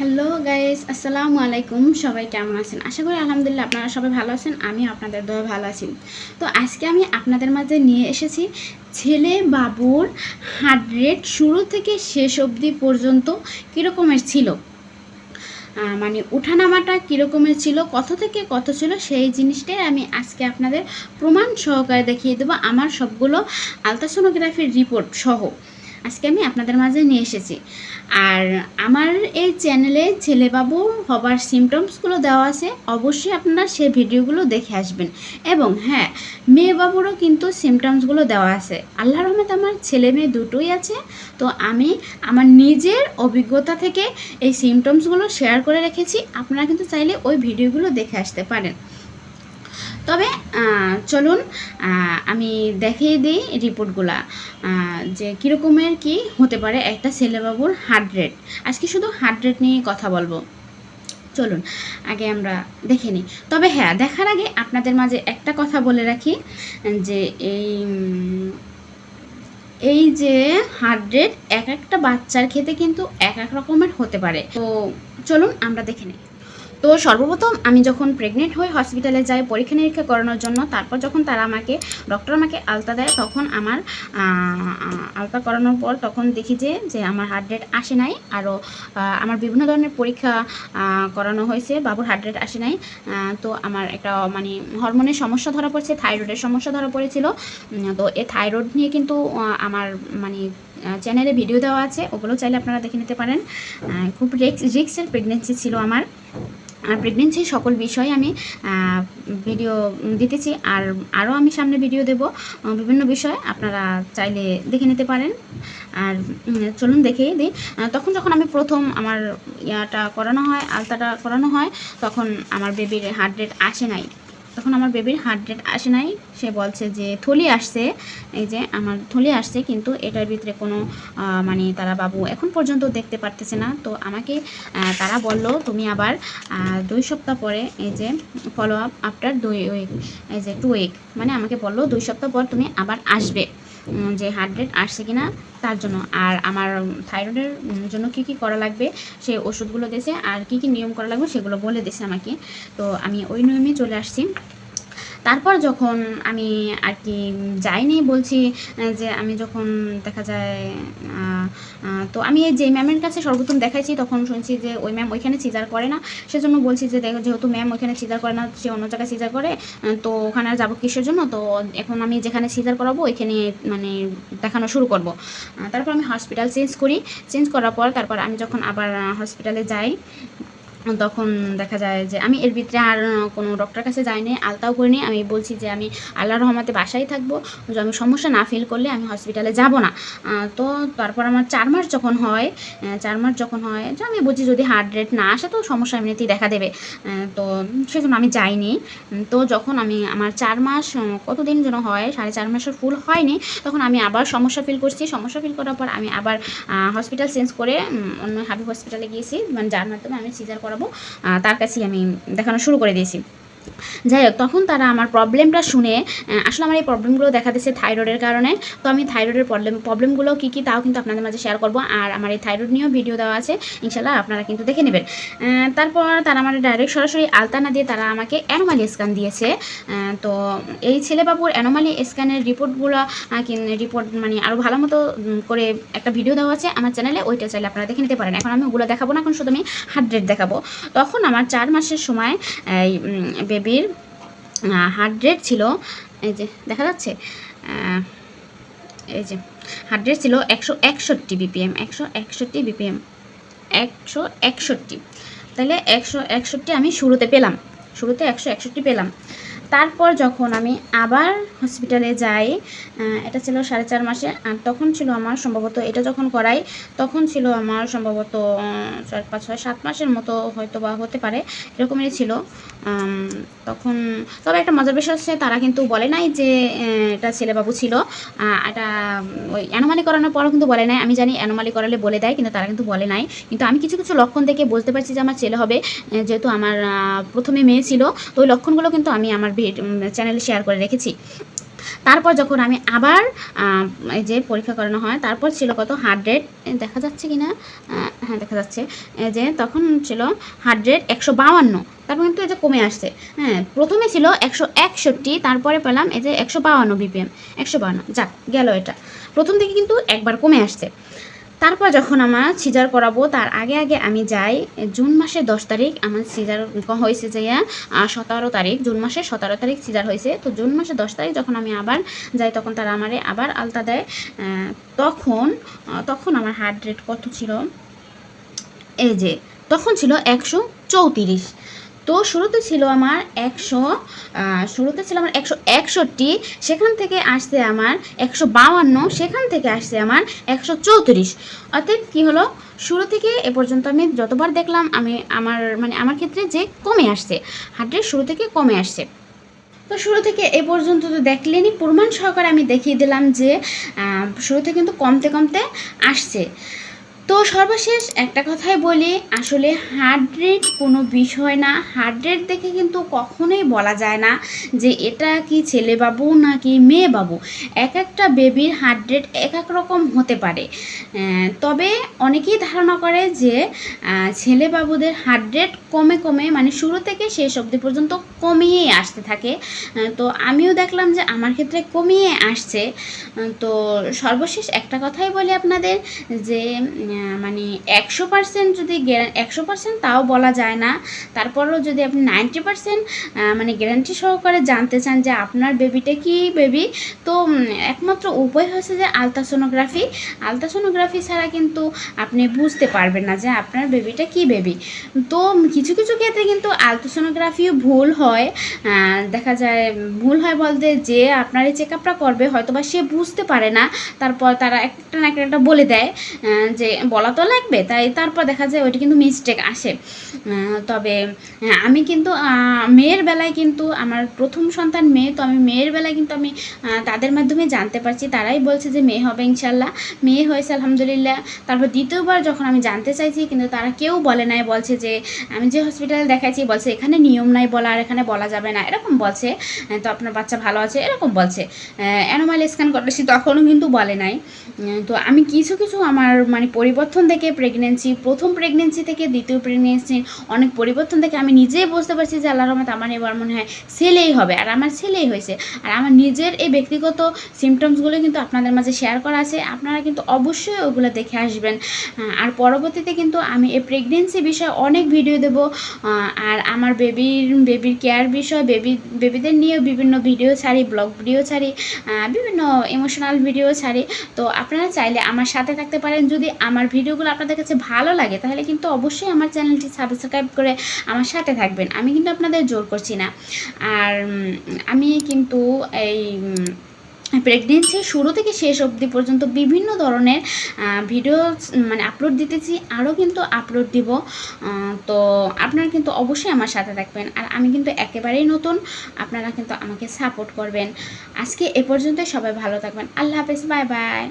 Hello guys আসসালামু আলাইকুম সবাই কেমন আছেন? আশা করি আলহামদুলিল্লাহ আপনারা সবাই ভালো আছেন আমি আপনাদের দয়া ভালো আছি। তো আজকে আমি আপনাদের মাঝে নিয়ে এসেছি ছেলে বাবুর হার্ট রেট শুরু থেকে শেষ অবধি পর্যন্ত কীরকমের ছিল? মানে উঠানামাটা কীরকমের ছিল, কত থেকে কত ছিল সেই জিনিসটাই আমি আজকে আপনাদের প্রমাণ সহকারে দেখিয়ে দেবো। আমার সবগুলো আলট্রাসোনোগ্রাফির রিপোর্ট সহ। আজকে আমি আপনাদের মাঝে নিয়ে এসেছি। আর আমার এই চ্যানেলে ছেলেবাবু হবার সিমটমসগুলো দেওয়া আছে, অবশ্যই আপনারা সেই ভিডিওগুলো দেখে আসবেন। এবং হ্যাঁ মেয়ে বাবুরও কিন্তু সিমটমসগুলো দেওয়া আছে। আল্লাহ রহমত আমার ছেলে মেয়ে দুটোই আছে, তো আমি আমার নিজের অভিজ্ঞতা থেকে এই সিমটমসগুলো শেয়ার করে রেখেছি। আপনারা কিন্তু চাইলে ওই ভিডিওগুলো দেখে আসতে পারেন। তবে চলুন আমি দেখিয়ে দিই রিপোর্টগুলা যে কীরকমের কি হতে পারে একটা ছেলেবাবুর হার্ট রেট। আজকে শুধু হার্ট রেট নিয়ে কথা বলব। চলুন, আগে আমরা দেখে নিই। তবে হ্যাঁ দেখার আগে আপনাদের মাঝে একটা কথা বলে রাখি, যে এই এই যে হার্ট রেট এক একটা বাচ্চার ক্ষেত্রে কিন্তু এক এক রকমের হতে পারে। তো চলুন, আমরা দেখে নিই। তো সর্বপ্রথম আমি যখন প্রেগনেন্ট হয়ে হসপিটালে যাই পরীক্ষা নিরীক্ষা করানোর জন্য, তারপর যখন তারা আমাকে ডক্টর আমাকে আলতা দেয়, তখন আমার আলতা করানোর পর তখন দেখি যে যে আমার হার্ট রেট আসে নাই। আরও আমার বিভিন্ন ধরনের পরীক্ষা করানো হয়েছে, বাবুর হার্ট রেট আসে নাই। তো আমার একটা মানে হরমোনের সমস্যা ধরা পড়ছে থাইরয়েডের সমস্যা ধরা পড়েছিল। তো এ থাইরয়েড নিয়ে কিন্তু আমার মানে চ্যানেলে ভিডিও দেওয়া আছে। ওগুলো চাইলে আপনারা দেখে নিতে পারেন। খুব রিক্স রিক্সের প্রেগনেন্সি ছিল আমার। আর প্রেগনেন্সির সকল বিষয় আমি ভিডিও দিতেছি। আর আরও আমি সামনে ভিডিও দেব বিভিন্ন বিষয়। আপনারা চাইলে দেখে নিতে পারেন। আর চলুন দেখেই দিই। তখন যখন আমি প্রথম আমার ইয়াটা করানো হয়, আলতাটা করানো হয়, তখন আমার বেবির হার্ট রেট আসে নাই। তখন আমার বেবির হার্ট রেট আসে নাই। সে বলছে যে, থলি আসছে। এই যে, আমার থলি আসছে, কিন্তু এটার ভিতরে কোনো মানে তারা বাবু এখন পর্যন্ত দেখতে পারতেছে না। তো আমাকে তারা বলল, তুমি আবার দুই সপ্তাহ পরে এই যে ফলো আপ আফটার দুই উইক এই যে টু উইক মানে আমাকে বলল, দুই সপ্তাহ পর তুমি আবার আসবে যে হার্ট রেট আসছে কি না তার জন্য। আর আমার থাইরয়েডের জন্য কি কি করা লাগবে, সে ওষুধগুলো দিয়েছে। আর কি কি নিয়ম করা লাগবে সেগুলো বলে দিয়েছে আমাকে। তো আমি ওই নিয়মেই চলে আসছি। তারপর যখন আমি আর কি যাইনি, বলছি যে আমি যখন দেখা যায় তো আমি এই যে ম্যামের কাছে সর্বপ্রথম দেখাইছি, তখন শুনছি যে ওই ম্যাম ওইখানে সিজার করে না। সেজন্য বলছি যে দেখো, যেহেতু ম্যাম ওইখানে সিজার করে না, সে অন্য জায়গায় সিজার করে তো ওখানে আর যাব কিসের জন্য? তো এখন আমি যেখানে সিজার করাবো, ওইখানে মানে দেখানো শুরু করব। তারপর আমি হসপিটাল চেঞ্জ করি। চেঞ্জ করার পর তারপর আমি যখন আবার হসপিটালে যাই তখন দেখা যায় যে আমি এর ভিতরে আর কোনো ডক্টর কাছে যাইনি, আলতাও করিনি। আমি বলছি যে আমি আল্লাহর রহমাতে বাসায় থাকব। যে আমি সমস্যা না ফিল করলে আমি হসপিটালে যাব না। তো তারপর আমার চার মাস যখন হয় চার মাস যখন হয়, যে আমি বুঝি যদি হার্ট রেট না আসে তো সমস্যা এমনিতেই দেখা দেবে। তো সেজন্য আমি যাইনি। তো যখন আমি আমার চার মাস কতদিন যেন হয়, সাড়ে চার মাসের ফুল হয়নি, তখন আমি আবার সমস্যা ফিল করছি। সমস্যা ফিল করার পর আমি আবার হসপিটাল চেঞ্জ করে অন্য হাবিব হসপিটালে গিয়েছি। মানে যার মাধ্যমে আমি সিজার করাবো। তার কাছেই আমি দেখানো শুরু করে দিয়েছি। যাই হোক, তখন তারা আমার প্রবলেমটা শুনে আসলে আমার এই প্রবলেমগুলো দেখা দিচ্ছে থাইরয়েডের কারণে। তো আমি থাইরয়েডের প্রবলেম প্রবলেমগুলো কী কী তাও কিন্তু আপনাদের মাঝে শেয়ার করব। আর আমার এই থাইরয়েড নিয়েও ভিডিও দেওয়া আছে ইনশাল্লাহ আপনারা কিন্তু দেখে নেবেন। তারপর তারা আমার ডাইরেক্ট সরাসরি আলতানা দিয়ে তারা আমাকে অ্যানোমালি স্ক্যান দিয়েছে। তো এই ছেলেবাবুর অ্যানোমালি স্ক্যানের রিপোর্টগুলো রিপোর্ট মানে আরও ভালো মতো করে একটা ভিডিও দেওয়া আছে আমার চ্যানেলে ওইটা চাইলে আপনারা দেখে নিতে পারেন। এখন আমি ওগুলো দেখাবো না, এখন শুধু আমি হার্ট রেট দেখাবো। তখন আমার চার মাসের সময় বেবির হার্ট রেট ছিল, এই যে দেখা যাচ্ছে এই যে হার্ট রেট ছিল একশো একষট্টি বিপিএম একশো একষট্টি বিপিএম একশো একষট্টি। তাহলে একশো একষট্টি আমি শুরুতে পেলাম, শুরুতে একশো একষট্টি পেলাম। তারপর যখন আমি আবার হসপিটালে যাই এটা ছিল সাড়ে চার মাসে, আর তখন ছিল আমার সম্ভবত, এটা যখন করাই, তখন ছিল আমার সম্ভবত চার পাঁচ ছয় সাত মাসের মতো হয়তো বা হতে পারে, এরকমই ছিল। তখন, তবে একটা মজার বিষয় হচ্ছে, তারা কিন্তু বলে নাই যে এটা ছেলেবাবু ছিল। এটা ওই অ্যানোমালি করানোর পরও কিন্তু বলে নাই। আমি জানি অ্যানোমালি করালে বলে দেয়, কিন্তু তারা কিন্তু বলে নাই। কিন্তু আমি কিছু কিছু লক্ষণ দেখে বুঝতে পারছি যে আমার ছেলে হবে যেহেতু আমার প্রথমে মেয়ে ছিল, তো ওই লক্ষণগুলো কিন্তু আমি আমার চ্যানেলে শেয়ার করে রেখেছি। তারপর যখন আমি আবার এই যে পরীক্ষা করানো হয়, তারপর ছিল কত? হান্ড্রেড দেখা যাচ্ছে কি না? হ্যাঁ দেখা যাচ্ছে। যে তখন ছিল হান্ড্রেড একশো বাউান্ন তারপর কিন্তু যে কমে আসছে। হ্যাঁ প্রথমে ছিল একশো একষট্টি, তারপরে পেলাম এই যে একশো বাউান্ন বিপিএম একশো বাউান্ন যাক, গেল এটা। প্রথম থেকে কিন্তু একবার কমে আসছে। তারপর যখন আমার সিজার করাবো, তার আগে আগে আমি যাই, জুন মাসের দশ তারিখ, আমার সিজার হয়েছে যে সতেরো তারিখ, জুন মাসের সতেরো তারিখ সিজার হয়েছে। তো জুন মাসের দশ তারিখ যখন আমি আবার যাই, তখন তারা আমারে আবার আলতা দেয়। তখন তখন আমার হার্ট রেট কত ছিল? এই যে, তখন ছিল একশো চৌত্রিশ। তো শুরুতে ছিল আমার একশো শুরুতে ছিল আমার একশো একষট্টি, সেখান থেকে আসছে আমার একশো বাউান্ন, সেখান থেকে আসছে আমার একশো চৌত্রিশ। অর্থাৎ কী হলো? শুরু থেকে এ পর্যন্ত আমি যতবার দেখলাম আমি আমার মানে আমার ক্ষেত্রে যে কমে আসছে হার্টের শুরু থেকে কমে আসছে। তো শুরু থেকে এ পর্যন্ত তো দেখলেনি প্রমাণ সহকারে আমি দেখিয়ে দিলাম যে শুরুতে কিন্তু কমতে কমতে আসছে। তো সর্বশেষ একটা কথাই বলি, আসলে হার্ট রেট কোনো বিষয় না। হার্ট রেট দেখে কিন্তু কখনোই বলা যায় না যে এটা কি ছেলে বাবু নাকি মেয়ে বাবু। এক একটা বেবির হার্ট রেট এক এক রকম হতে পারে। তবে অনেকেই ধারণা করে যে ছেলে বাবুদের হার্ট রেট কমে কমে মানে শুরু থেকে শেষ অবধি পর্যন্ত কমিয়েই আসতে থাকে। তো আমিও দেখলাম যে আমার ক্ষেত্রে কমিয়ে আসছে। তো সর্বশেষ একটা কথাই বলি আপনাদের যে মানে একশো পার্সেন্ট যদি একশো পার্সেন্ট তাও বলা যায় না। তারপরেও যদি আপনি নাইনটি পার্সেন্ট মানে গ্যারান্টি সহকারে জানতে চান যে আপনার বেবিটা কি বেবি তো একমাত্র উপায় হচ্ছে যে আলট্রাসোনোগ্রাফি আলট্রাসোনোগ্রাফি ছাড়া কিন্তু আপনি বুঝতে পারবেন না যে আপনার বেবিটা কি বেবি তো কিছু কিছু ক্ষেত্রে কিন্তু আলট্রাসোনোগ্রাফিও ভুল হয়। দেখা যায়, ভুল হয় বলতে যে আপনার এই চেক আপটা করবে হয়তো বা সে বুঝতে পারে না। তারপর তারা একটা না একটা বলে দেয় যে বলা তো লাগবে তাই তারপর দেখা যায় ওইটা কিন্তু মিস্টেক আসে। তবে হ্যাঁ, আমি কিন্তু মেয়ের বেলায় কিন্তু আমার প্রথম সন্তান মেয়ে তো আমি মেয়ের বেলায় কিন্তু আমি তাদের মাধ্যমে জানতে পারছি। তারাই বলছে যে মেয়ে হবে ইনশাল্লাহ মেয়ে হয়েছে আলহামদুলিল্লাহ। তারপর দ্বিতীয়বার যখন আমি জানতে চাইছি কিন্তু তারা কেউ বলে নাই বলছে যে আমি যে হসপিটালে দেখাইছি বলছে এখানে নিয়ম নাই বলা আর এখানে বলা যাবে না। এরকম বলছে তো আপনার বাচ্চা ভালো আছে এরকম বলছে। অ্যানোমাল স্ক্যান করেছি তখনও কিন্তু বলে নাই। তো আমি কিছু কিছু আমার মানে পরিবর্তন দেখে প্রেগনেন্সি প্রথম প্রেগনেন্সি থেকে দ্বিতীয় প্রেগনেন্সি অনেক পরিবর্তন দেখে আমি নিজেই বুঝতে পারছি যে আল্লাহ রহমত আমার এবার মনে হয় ছেলেই হবে, আর আমার ছেলেই হয়েছে। আর আমার নিজের এই ব্যক্তিগত সিমটমসগুলো কিন্তু আপনাদের মাঝে শেয়ার করা আছে, আপনারা কিন্তু অবশ্যই ওগুলো দেখে আসবেন। আর পরবর্তীতে কিন্তু আমি এই প্রেগনেন্সি বিষয়ে অনেক ভিডিও দেব আর আমার বেবির বেবির কেয়ার বিষয় বেবি বেবিদের নিয়েও বিভিন্ন ভিডিও ছাড়ি ব্লগ ভিডিও ছাড়ি বিভিন্ন ইমোশনাল ভিডিও ছাড়ি। তো আপনারা চাইলে আমার সাথে থাকতে পারেন, যদি আমার ভিডিওগুলো আপনাদের কাছে ভালো লাগে তাহলে কিন্তু অবশ্যই আমার চ্যানেলটি সাবস্ক্রাইব করে আমার সাথে থাকবেন। আমি কিন্তু আপনাদের জোর করছি না। আর আমি কিন্তু এই উম, প্রেগনেন্সির শুরু থেকে শেষ অবধি পর্যন্ত বিভিন্ন ধরনের ভিডিও মানে আপলোড দিতেছি আরও কিন্তু আপলোড দিব। তো আপনারা কিন্তু অবশ্যই আমার সাথে থাকবেন। আর আমি কিন্তু একেবারেই নতুন আপনারা কিন্তু আমাকে সাপোর্ট করবেন। আজকে এ পর্যন্তই সবাই ভালো থাকবেন। আল্লাহ হাফেজ বাই বাই